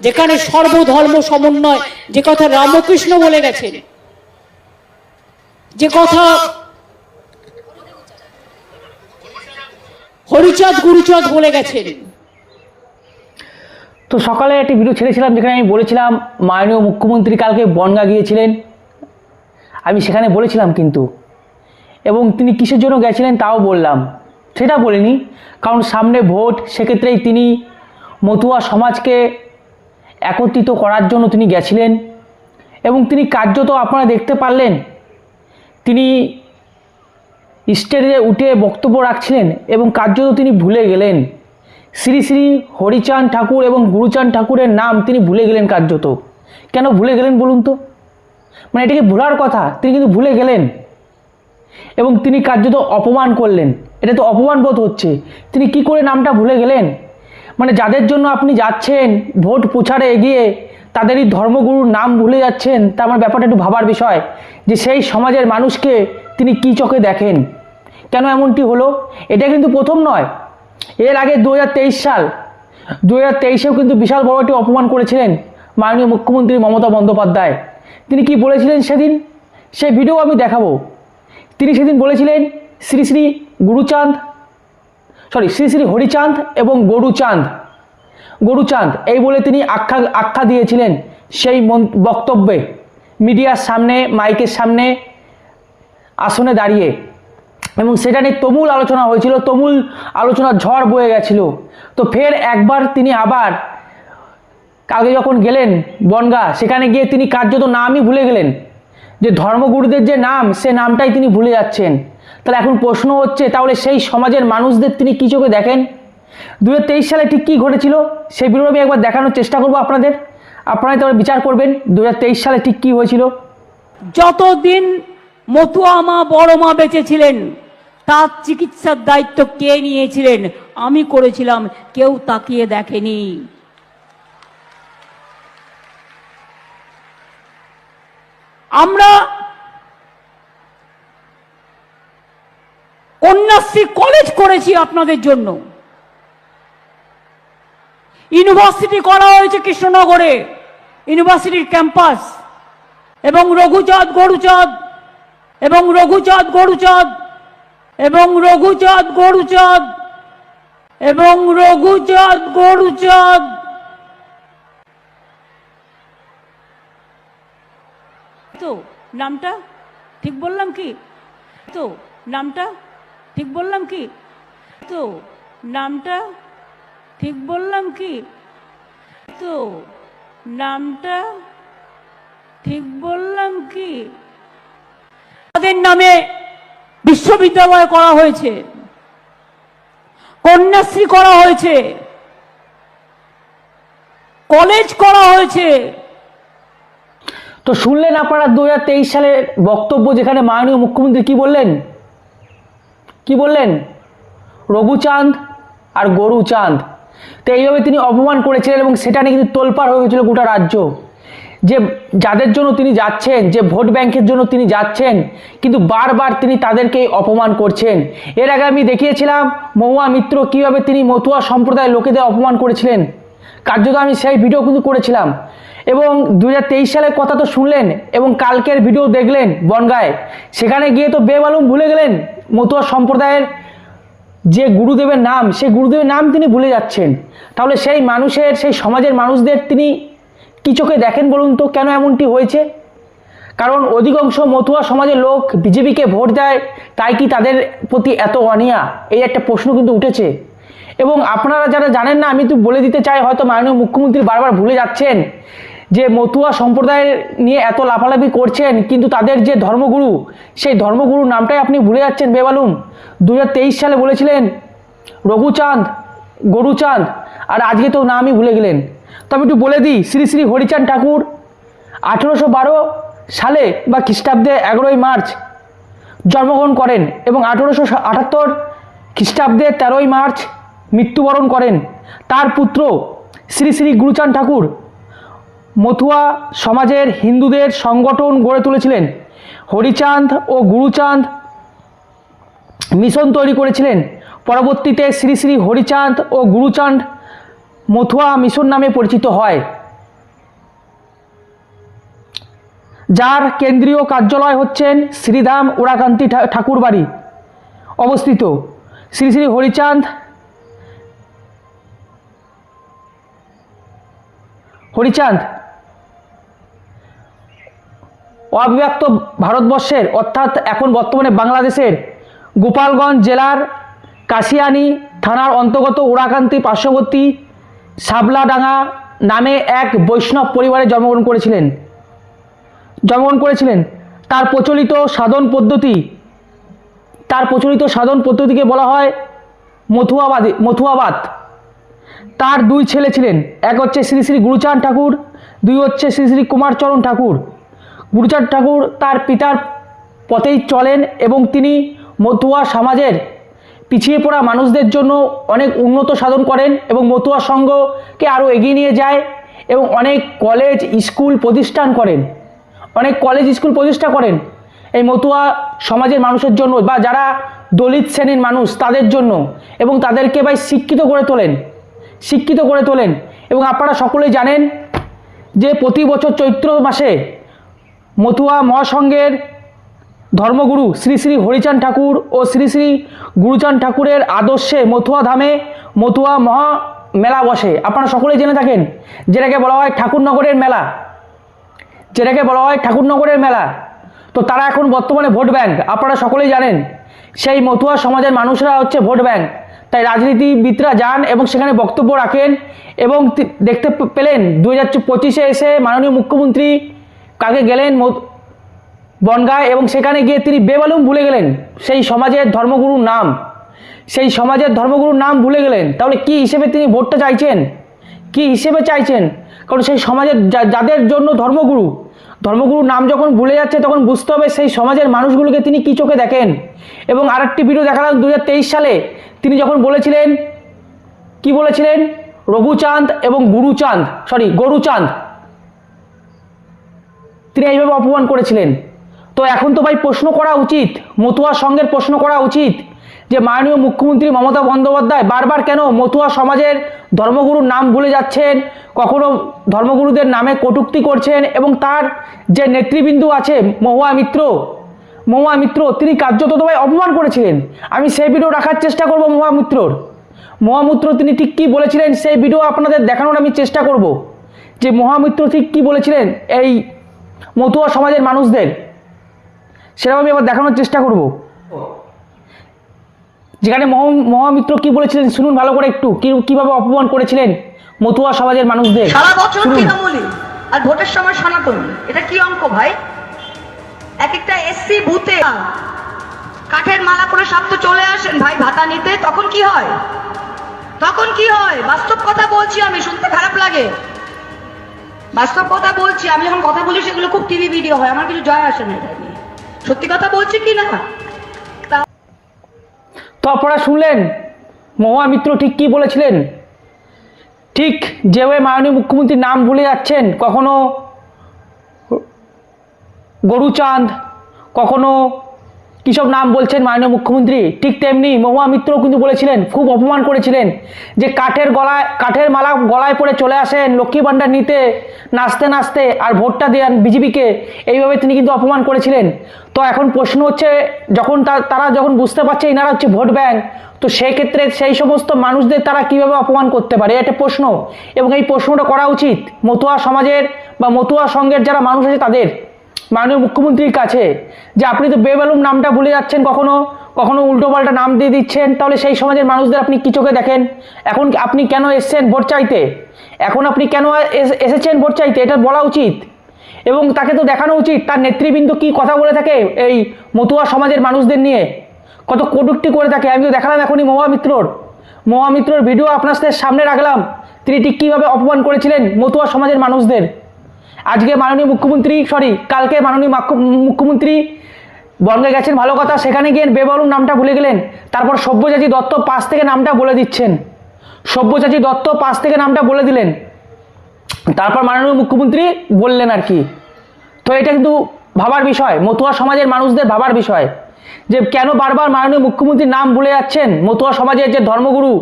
যেখানে সর্বধর্ম সমন্বয়, যে কথা রামকৃষ্ণ বলে গেছেন। যে কথা হরিচাঁদ গুরুচাঁদ বলে গেছেন। তো সকালে একটি ভিডিও ছেড়েছিলাম, যেখানে আমি বলেছিলাম, মাননীয় মুখ্যমন্ত্রী কালকে বনগা গিয়েছিলেন। আমি সেখানে বলেছিলাম কিন্তু। এবং তিনি কিসের জন্য গেছিলেন তাও বললাম। সেটা বলিনি, কারণ সামনে ভোট, সেক্ষেত্রেই তিনি মতুয়া সমাজকে একত্রিত করার জন্য তিনি গেছিলেন এবং তিনি কার্যত আপনারা দেখতে পারলেন, তিনি স্টেজে উঠে বক্তব্য রাখছিলেন এবং কার্যত তিনি ভুলে গেলেন। শ্রী শ্রী হরিচাঁদ ঠাকুর এবং গুরুচাঁদ ঠাকুরের নাম তিনি ভুলে গেলেন কার্যত। কেন ভুলে গেলেন বলুন তো? মানে এটাকে ভুলার কথা, তিনি কিন্তু ভুলে গেলেন। এবং তিনি কার্যত অপমান করলেন। এটা তো অপমান বোধ হচ্ছে। তিনি কি করে নামটা ভুলে গেলেন? মানে যাদের জন্য আপনি যাচ্ছেন, ভোট প্রচারে এগিয়ে, তাদেরই ধর্মগুরুর নাম ভুলে যাচ্ছেন, তা আমার ব্যাপারটা একটু ভাবার বিষয়, যে সেই সমাজের মানুষকে তিনি কি চোখে দেখেন? কেন এমনটি হলো? এটা কিন্তু প্রথম নয়। এর আগে দু সাল দু হাজার কিন্তু বিশাল বড় একটি অপমান করেছিলেন মাননীয় মুখ্যমন্ত্রী মমতা বন্দ্যোপাধ্যায়। তিনি কি বলেছিলেন সেদিন? সেই ভিডিও আমি দেখাবো। তিনি সেদিন বলেছিলেন, শ্রী শ্রী গুরুচাঁদ সরি শ্রী শ্রী হরিচাঁদ এবং গরুচাঁদ। গরুচাঁদ, এই বলে তিনি আখ্যা আখ্যা দিয়েছিলেন সেই বক্তব্যে। মিডিয়ার সামনে, মাইকের সামনে, আসনে দাঁড়িয়ে। এবং সেটা নিয়ে তুমুল আলোচনা হয়েছিল, তুমুল আলোচনার ঝড় বয়ে গেছিল। তো ফের একবার তিনি আবার কালকে যখন গেলেন বনগা, সেখানে গিয়ে তিনি কার্যত নামই ভুলে গেলেন। যে ধর্মগুরুদের যে নাম, সে নামটাই তিনি ভুলে যাচ্ছেন। তাহলে এখন প্রশ্ন হচ্ছে, তাহলে সেই সমাজের মানুষদের তিনি কী চোখে দেখেন? দু হাজার তেইশ সালে ঠিক কী ঘটেছিল? সেই ভিডিও আমি একবার দেখানোর চেষ্টা করব আপনাদের। আপনারা তাহলে বিচার করবেন দু হাজার তেইশ সালে ঠিক কী হয়েছিল? যতদিন মতুয়া মা, বড় মা বেঁচে ছিলেন তার চিকিৎসার দায়িত্ব কে নিয়েছিলেন, আমি করেছিলাম, কেউ তাকিয়ে দেখেনি। আমরা কন্যাশ্রী কলেজ করেছি আপনাদের জন্য। ইউনিভার্সিটি করা হয়েছে কৃষ্ণনগরে ইউনিভার্সিটির ক্যাম্পাস এবং রঘুচাঁদ, গরুচাঁদ, এবং রঘুচাঁদ, গরুচাঁদ, এবং রঘুচাঁদ, গরুচাঁদ, এবং রঘুচাঁদ, গরুচাঁদ। তো, নামটা ঠিক বললাম কি? তো, নামটা ঠিক বললাম কি? তো নামটা ঠিক বললাম কি? তো নামটা ঠিক বললাম কি? তাদের নামে বিশ্ববিদ্যালয় করা হয়েছে। কন্যাশ্রী করা হয়েছে। কলেজ করা হয়েছে। তো শুনলেন আপনারা দু হাজার তেইশ সালের বক্তব্য যেখানে মাননীয় মুখ্যমন্ত্রী কি বললেন? কি বললেন? রঘুচাঁদ আর গরুচাঁদ তো এইভাবে তিনি অপমান করেছিলেন এবং সেটা নিয়ে কিন্তু তোলপাড় হয়ে গেছিল গোটা রাজ্য। যে যাদের জন্য তিনি যাচ্ছেন, যে ভোট ব্যাংকের জন্য তিনি যাচ্ছেন, কিন্তু বারবার তিনি তাদেরকেই অপমান করছেন। এর আগে আমি দেখিয়েছিলাম, মহুয়া মিত্র কীভাবে তিনি মতুয়া সম্প্রদায়ের লোকেদের অপমান করেছিলেন। কার্যত আমি সেই ভিডিও কিন্তু করেছিলাম। এবং দু সালের কথা তো শুনলেন এবং কালকের ভিডিও দেখলেন বনগায়। সেখানে গিয়ে তো বেমালুম ভুলে গেলেন। মতুয়া সম্প্রদায়ের যে গুরুদেবের নাম, সেই গুরুদেবের নাম তিনি ভুলে যাচ্ছেন। তাহলে সেই মানুষের, সেই সমাজের মানুষদের তিনি কি চোখে দেখেন বলুন তো, কেন এমনটি হয়েছে? কারণ অধিকাংশ মতুয়া সমাজের লোক বিজেপিকে ভোট দেয়, তাই কি তাদের প্রতি এত অনিয়া এই একটা প্রশ্ন কিন্তু উঠেছে। এবং আপনারা যারা জানেন না, আমি তো বলে দিতে চাই, হয়তো মাননীয় মুখ্যমন্ত্রী বারবার ভুলে যাচ্ছেন। যে মতুয়া সম্প্রদায়ের নিয়ে এত লাফালাফি করছেন, কিন্তু তাদের যে ধর্মগুরু, সেই ধর্মগুরুর নামটাই আপনি ভুলে যাচ্ছেন বেবালুম। দু সালে বলেছিলেন, রঘুচাঁদ, গরুচাঁদ, আর আজকে তো নামই ভুলে গেলেন। তো আমি একটু বলে দিই, শ্রী শ্রী হরিচাঁদ ঠাকুর আঠেরোশো বারো সালে বা খ্রিস্টাব্দে এগারোই মার্চ জন্মগ্রহণ করেন এবং আঠেরোশো আটাত্তর খ্রিস্টাব্দে তেরোই মার্চ মৃত্যুবরণ করেন। তার পুত্র শ্রী শ্রী গুরুচাঁদ ঠাকুর মথুয়া সমাজের হিন্দুদের সংগঠন গড়ে তুলেছিলেন। হরিচাঁদ ও গুরুচাঁদ মিশন তৈরি করেছিলেন। পরবর্তীতে শ্রী শ্রী হরিচাঁদ ও গুরুচাঁদ মথুয়া মিশন নামে পরিচিত হয়। যার কেন্দ্রীয় কার্যালয় হচ্ছেন শ্রীধাম ওরাকান্তি ঠাকুরবাড়ি। অবস্থিত শ্রী শ্রী হরিচাঁদ হরিচাঁদ অবিভক্ত ভারতবর্ষের, অর্থাৎ এখন বর্তমানে বাংলাদেশের, গোপালগঞ্জ জেলার কাশিয়ানি থানার অন্তর্গত ওরাকান্তি পার্শ্ববর্তী সাবলাডাঙ্গা নামে এক বৈষ্ণব পরিবারে জন্মগ্রহণ করেছিলেন। জন্মগ্রহণ করেছিলেন। তার প্রচলিত সাধন পদ্ধতি, তার প্রচলিত সাধন পদ্ধতিকে বলা হয় মথুয়াবাদী, মথুয়াবাদ। তার দুই ছেলে ছিলেন। এক হচ্ছে শ্রী শ্রী গুরুচাঁদ ঠাকুর, দুই হচ্ছে শ্রী শ্রী কুমারচরণ ঠাকুর। গুরুচাঁদ ঠাকুর তার পিতার পথেই চলেন এবং তিনি মতুয়া সমাজের পিছিয়ে পড়া মানুষদের জন্য অনেক উন্নত সাধন করেন এবং মতুয়া সংঘকে আরও এগিয়ে নিয়ে যায় এবং অনেক কলেজ, স্কুল প্রতিষ্ঠান করেন। অনেক কলেজ, স্কুল প্রতিষ্ঠা করেন। এই মতুয়া সমাজের মানুষের জন্য বা যারা দলিত শ্রেণির মানুষ তাদের জন্য এবং তাদেরকে ভাই শিক্ষিত করে তোলেন, শিক্ষিত করে তোলেন। এবং আপনারা সকলেই জানেন যে প্রতি বছর চৈত্র মাসে মতুয়া মহাসংঘের ধর্মগুরু শ্রী শ্রী হরিচাঁদ ঠাকুর ও শ্রী শ্রী গুরুচাঁদ ঠাকুরের আদর্শে মথুয়া ধামে মথুয়া মহা মেলা বসে। আপনারা সকলেই জেনে থাকেন, যেটাকে বলা হয় ঠাকুরনগরের মেলা। যেটাকে বলা হয় ঠাকুরনগরের মেলা। তো তারা এখন বর্তমানে ভোট ব্যাংক, আপনারা সকলেই জানেন, সেই মথুয়া সমাজের মানুষরা হচ্ছে ভোট ব্যাংক। তাই রাজনীতিবিদরা যান এবং সেখানে বক্তব্য রাখেন এবং দেখতে পেলেন। দু হাজার পঁচিশে এসে মাননীয় মুখ্যমন্ত্রী কাকে গেলেন? বনগায় এবং সেখানে গিয়ে তিনি বেমালুম ভুলে গেলেন। সেই সমাজের ধর্মগুরুর নাম। সেই সমাজের ধর্মগুরুর নাম ভুলে গেলেন। তাহলে কি হিসেবে তিনি ভোটটা চাইছেন? কি হিসেবে চাইছেন? কারণ সেই সমাজের যাদের জন্য ধর্মগুরু, ধর্মগুরুর নাম যখন ভুলে যাচ্ছে, তখন বুঝতে হবে সেই সমাজের মানুষগুলোকে তিনি কি চোখে দেখেন? এবং আরেকটি ভিডিও দেখালাম দু হাজার তেইশ সালে। তিনি যখন বলেছিলেন, কি বলেছিলেন? রঘুচাঁদ এবং গুরুচাঁদ সরি গরুচাঁদ। তিনি এইভাবে অপমান করেছিলেন। তো এখন তো ভাই প্রশ্ন করা উচিত, মতুয়া সঙ্গের প্রশ্ন করা উচিত যে মাননীয় মুখ্যমন্ত্রী মমতা বন্দ্যোপাধ্যায় বারবার কেন মতুয়া সমাজের ধর্মগুরুর নাম ভুলে যাচ্ছেন, কখনো ধর্মগুরুদের নামে কটূক্তি করছেন এবং তার যে নেতৃবৃন্দ আছে মহুয়া মিত্র মহুয়া মিত্র, তিনি কার্যত ভাই অপমান করেছিলেন। আমি সেই ভিডিও রাখার চেষ্টা করব মহুয়া মিত্রর। মহামিত্র তিনি ঠিক কী বলেছিলেন সেই ভিডিও আপনাদের দেখানোর আমি চেষ্টা করব। যে মহামিত্র ঠিক কী বলেছিলেন, এই মতুয়া সমাজের মানুষদের। সেরকম আমি আবার দেখানোর চেষ্টা করব। যেখানে মহ- মহামিত্র কি বলেছিলেন? শুনুন ভালো করে একটু। কি কীভাবে অপমান করেছিলেন মতুয়া সমাজের মানুষদের? সারা বছর। তৃণমূলী আর ভোটের সময় সনাতনী। এটা কি অঙ্ক ভাই? এক একটা এসসি বুথে কাঠের মালা করে সব তো চলে আসেন ভাই ভাতা নিতে। তখন কি হয়? তখন কি হয়? বাস্তব কথা বলছি আমি শুনতে খারাপ লাগে। বাস্তব কথা বলছি, আমি যখন কথা বলি সেগুলো খুব টিভি ভিডিও হয়, আমার কিছু জয় আসে না সত্যি কথা বলছি কি না? তা তো আপনারা শুনলেন? মহামিত্র ঠিক কি বলেছিলেন? ঠিক যেভাবে মাননীয় মুখ্যমন্ত্রীর নাম ভুলে যাচ্ছেন, কখনো গরুচাঁদ, কখনো কিসব নাম বলছেন মাননীয় মুখ্যমন্ত্রী? ঠিক তেমনি মহুয়া মিত্র কিন্তু বলেছিলেন, খুব অপমান করেছিলেন, যে কাঠের গলায়, কাঠের মালা গলায় পরে চলে আসেন, লক্ষ্মী ভাণ্ডার নিতে, নাচতে নাচতে আর ভোটটা দেন বিজেপিকে, এইভাবে তিনি কিন্তু অপমান করেছিলেন। তো এখন প্রশ্ন হচ্ছে, যখন তারা যখন বুঝতে পারছে এনারা হচ্ছে ভোট ব্যাংক, তো সেই ক্ষেত্রে সেই সমস্ত মানুষদের তারা কীভাবে অপমান করতে পারে? এটা প্রশ্ন। এবং এই প্রশ্নটা করা উচিত মতুয়া সমাজের বা মতুয়া সংঘের যারা মানুষ আছে তাদের। মাননীয় মুখ্যমন্ত্রীর কাছে যে আপনি তো বেমালুম নামটা ভুলে যাচ্ছেন কখনো কখনো উল্টোপাল্টা নাম দিয়ে দিচ্ছেন, তাহলে সেই সমাজের মানুষদের আপনি কি চোখে দেখেন? এখন আপনি কেন এসছেন ভোট চাইতে? এখন আপনি কেন এসেছেন ভোট চাইতে? এটা বলা উচিত। এবং তাকে তো দেখানো উচিত, তার নেতৃবৃন্দ কি কথা বলে থাকে এই মতুয়া সমাজের মানুষদের নিয়ে? কত কটূক্তি করে থাকে। আমি তো দেখালাম এখনই মহামিত্রর মহামিত্রর ভিডিও আপনার সামনে রাখলাম। তিনি ঠিক কীভাবে অপমান করেছিলেন মতুয়া সমাজের মানুষদের? আজকে মাননীয় মুখ্যমন্ত্রী সরি কালকে মাননীয় মুখ্যমন্ত্রী বনগে গেছেন, ভালো কথা, সেখানে গিয়ে বেবরুম নামটা ভুলে গেলেন, তারপর সব্যসাচী দত্ত পাশ থেকে নামটা বলে দিচ্ছেন, সব্যসাচী দত্ত পাশ থেকে নামটা বলে দিলেন, তারপর মাননীয় মুখ্যমন্ত্রী বললেন আর কি, তো এটা কিন্তু ভাবার বিষয়, মতুয়া সমাজের মানুষদের ভাবার বিষয় যে কেন বারবার মাননীয় মুখ্যমন্ত্রীর নাম ভুলে যাচ্ছেন? মতুয়া সমাজের যে ধর্মগুরু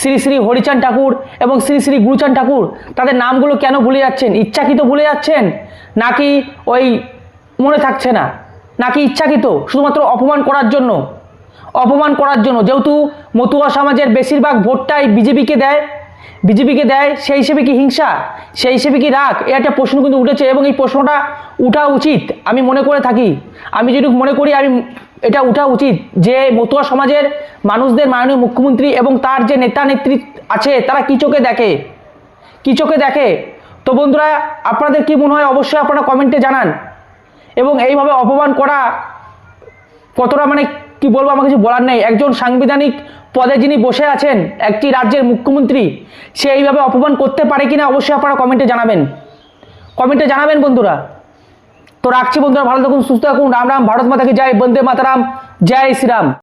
শ্রী শ্রী হরিচাঁদ ঠাকুর এবং শ্রী শ্রী গুরুচাঁদ ঠাকুর, তাদের নামগুলো কেন ভুলে যাচ্ছেন? ইচ্ছাকৃত ভুলে যাচ্ছেন? নাকি ওই মনে থাকছে না? নাকি ইচ্ছাকৃত? শুধুমাত্র অপমান করার জন্য? অপমান করার জন্য। যেহেতু মতুয়া সমাজের বেশিরভাগ ভোটটাই বিজেপিকে দেয় বিজেপিকে দেয়, সেই হিসেবে কি হিংসা? সেই হিসেবে কি রাগ? এ একটা প্রশ্ন কিন্তু উঠেছে এবং এই প্রশ্নটা উঠা উচিত। আমি মনে করে থাকি। আমি যেটুকু মনে করি, আমি এটা উঠা উচিত যে মতুয়া সমাজের মানুষদের মাননীয় মুখ্যমন্ত্রী এবং তার যে নেতা নেত্রী আছে, তারা কি চোখে দেখে? কি চোখে দেখে? তো বন্ধুরা, আপনাদের কি মনে হয়? অবশ্যই আপনারা কমেন্টে জানান। এবং এইভাবে অপমান করা কতটা মানে কি বলব, আমার কিছু বলার নেই। একজন সাংবিধানিক পদে যিনি বসে আছেন, একটি রাজ্যের মুখ্যমন্ত্রী, সে এইভাবে অপমান করতে পারে কিনা অবশ্যই আপনারা কমেন্টে জানাবেন। কমেন্টে জানাবেন বন্ধুরা। তো রাখছি বন্ধুরা, ভালো থাকুন, সুস্থ থাকুন। রাম রাম, ভারত মাতাকে যাই বন্দে মাতারাম, জয় শ্রীরাম।